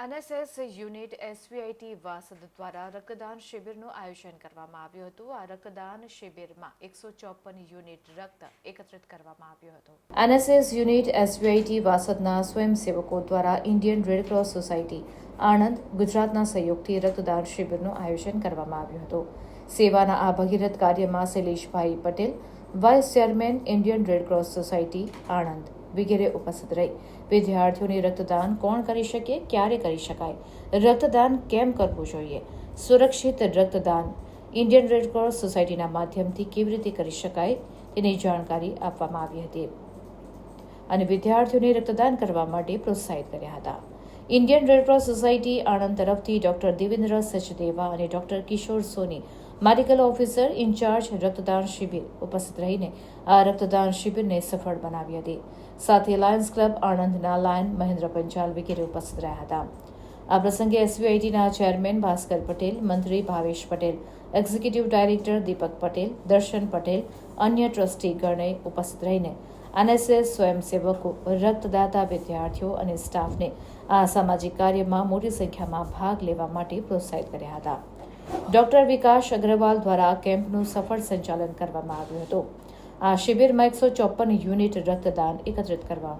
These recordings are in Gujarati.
એનએસએસ યુનિટ એસવીઆઈટી વાસદ દ્વારા રક્તદાન શિબિરનું આયોજન કરવામાં આવ્યું હતું. આ રક્તદાન શિબિરમાં એકસો ચોપન યુનિટ રક્ત એકત્રિત કરવામાં આવ્યું હતું. એનએસએસ યુનિટ એસવીઆઈટી વાસદના સ્વયંસેવકો દ્વારા ઇન્ડિયન રેડક્રોસ સોસાયટી આણંદ, ગુજરાતના સહયોગથી રક્તદાન શિબિરનું આયોજન કરવામાં આવ્યું હતું. સેવાના આ ભગીરથ કાર્યમાં Shaileshbhai Patel vice chairman Indian red cross society, Anand. વગેરે ઉપસ્થિત રહી. વિદ્યાર્થીઓને રક્તદાન કોણ કરી શકે, ક્યારે કરી શકાય? રક્તદાન કેમ કરવું જોઈએ? સુરક્ષિત રક્તદાન ઇન્ડિયન રેડક્રોસ સોસાયટીના માધ્યમથી કેવી રીતે કરી શકાય, તેની જાણકારી આપવામાં આવી હતી. અને વિદ્યાર્થીઓને રક્તદાન કરવા માટે પ્રોત્સાહિત કર્યા હતા. ઇન્ડિયન રેડક્રોસ સોસાયટી આણંદ તરફથી ડોક્ટર દેવેન્દ્ર સચદેવા અને doctor Kishore Soni medical officer in charge રક્તદાન શિબિર ઉપસ્થિત રહીને આ રક્તદાન શિબિરને સફળ બનાવી હતી. સાથે લાયન્સ ક્લબ આણંદના લાયન મહેન્દ્ર પંચાલ વગેરે ઉપસ્થિત રહ્યા હતા. આ પ્રસંગે એસવીઆઈટીના ચેરમેન ભાસ્કર પટેલ, મંત્રી ભાવેશ પટેલ, એક્ઝિક્યુટિવ ડાયરેક્ટર દીપક પટેલ, દર્શન પટેલ, અન્ય ટ્રસ્ટી ગણે ઉપસ્થિત રહીને એનએસએસ સ્વયંસેવકો, રક્તદાતા વિદ્યાર્થીઓ અને સ્ટાફને આ સામાજિક કાર્યમાં મોટી સંખ્યામાં ભાગ લેવા માટે પ્રોત્સાહિત કર્યા હતા. ડોક્ટર વિકાસ અગ્રવાલ દ્વારા કેમ્પનું સફળ સંચાલન કરવામાં આવ્યું હતું. આ શિબિરમાં એકસો ચોપન યુનિટ રક્તદાન એકત્રિત કરવા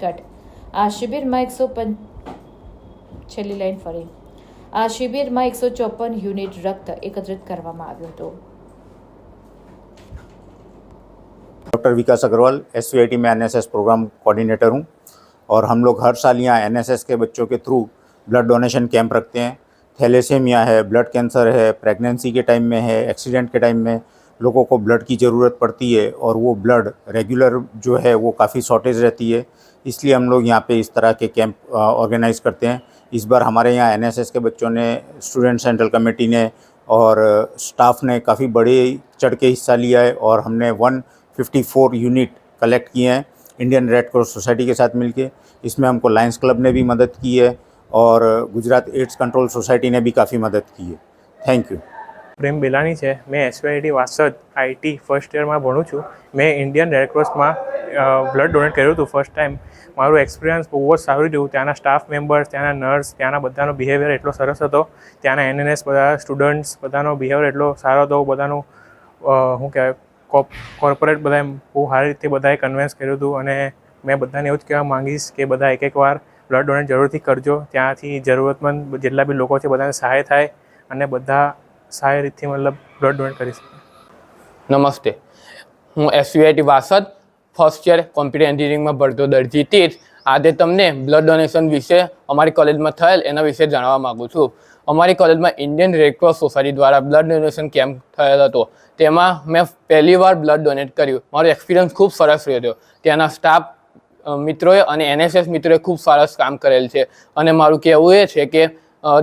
કટ. આ શિબિરમાં એકસો છેલ્લી લાઈન ફરી. આ શિબિરમાં એકસો ચોપન યુનિટ રક્ત એકત્રિત કરવામાં આવ્યું હતું. डॉक्टर विकास अग्रवाल एस में एनएसएस प्रोग्राम कोऑर्डिनेटर हूँ और हम लोग हर साल यहाँ एनएसएस के बच्चों के थ्रू ब्लड डोनेशन कैंप रखते हैं। थैलेसेमिया है ब्लड कैंसर है प्रेगनेंसी के टाइम में है एक्सीडेंट के टाइम में लोगों को ब्लड की ज़रूरत पड़ती है और वो ब्लड रेगुलर जो है वो काफ़ी शॉर्टेज रहती है। इसलिए हम लोग यहाँ पे इस तरह के कैंप ऑर्गेनाइज करते हैं। इस बार हमारे यहाँ एनएसएस के बच्चों ने स्टूडेंट सेंट्रल कमेटी ने और स्टाफ ने काफ़ी बड़े चढ़ के हिस्सा लिया है और हमने 154 यूनिट कलेक्ट किए हैं इंडियन रेड क्रॉस सोसाइटी के साथ मिलके इसमें हमको लायंस क्लब ने भी मदद की है और गुजरात एड्स कंट्रोल सोसाइटी ने भी काफ़ी मदद की है थैंक यू પ્રેમ બેલાણી છે મેં એસવાયટી વાસદ આઈટી ફર્સ્ટ યરમાં ભણું છું મેં ઇન્ડિયન રેડક્રોસમાં બ્લડ ડોનેટ કર્યું હતું ફર્સ્ટ ટાઈમ મારું એક્સપિરિયન્સ બહુ જ સારું રહ્યું ત્યાંના સ્ટાફ મેમ્બર્સ ત્યાંના નર્સ ત્યાંના બધાનો બિહેવિયર એટલો સરસ હતો ત્યાંના એનએનએસ બધા સ્ટુડન્ટ્સ બધાનો બિહેવિયર એટલો સારો હતો બધાનું અ, શું કહેવાય કોપ કોર્પોરેટ બધાએ બહુ સારી રીતે બધાએ કન્વિન્સ કર્યું હતું અને મેં બધાને એવું જ કહેવા માંગીશ કે બધા એક એક વાર બ્લડ ડોનેટ જરૂરથી કરજો. ત્યાંથી જરૂરતમંદ જેટલા બી લોકો છે બધાને સહાય થાય અને બધા સારી રીતથી મતલબ બ્લડ ડોનેટ કરી શકે. નમસ્તે. હું SUIT Vasad first year computer એન્જિનિયરિંગમાં ભરતો દરજી તીર્થ. આજે તમને બ્લડ ડોનેશન વિશે અમારી કોલેજમાં થયેલ એના વિશે જાણવા માગું છું. અમારી કોલેજમાં ઇન્ડિયન રેડક્રોસ સોસાયટી દ્વારા બ્લડ ડોનેશન કેમ્પ થયેલ હતો. તેમાં મેં પહેલી વાર બ્લડ ડોનેટ કર્યું. મારો એક્સપિરિયન્સ ખૂબ સરસ રહ્યો ત્યાંના સ્ટાફ મિત્રોએ અને એનએસએસ મિત્રોએ ખૂબ સરસ કામ કરેલ છે. અને મારું કહેવું એ છે કે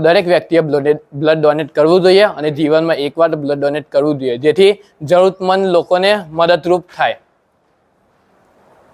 દરેક વ્યક્તિએ બ્લડ બ્લડ ડોનેટ કરવું જોઈએ અને જીવનમાં એકવાર બ્લડ ડોનેટ કરવું જોઈએ. જેથી જરૂરતમંદ લોકોને મદદરૂપ થાય.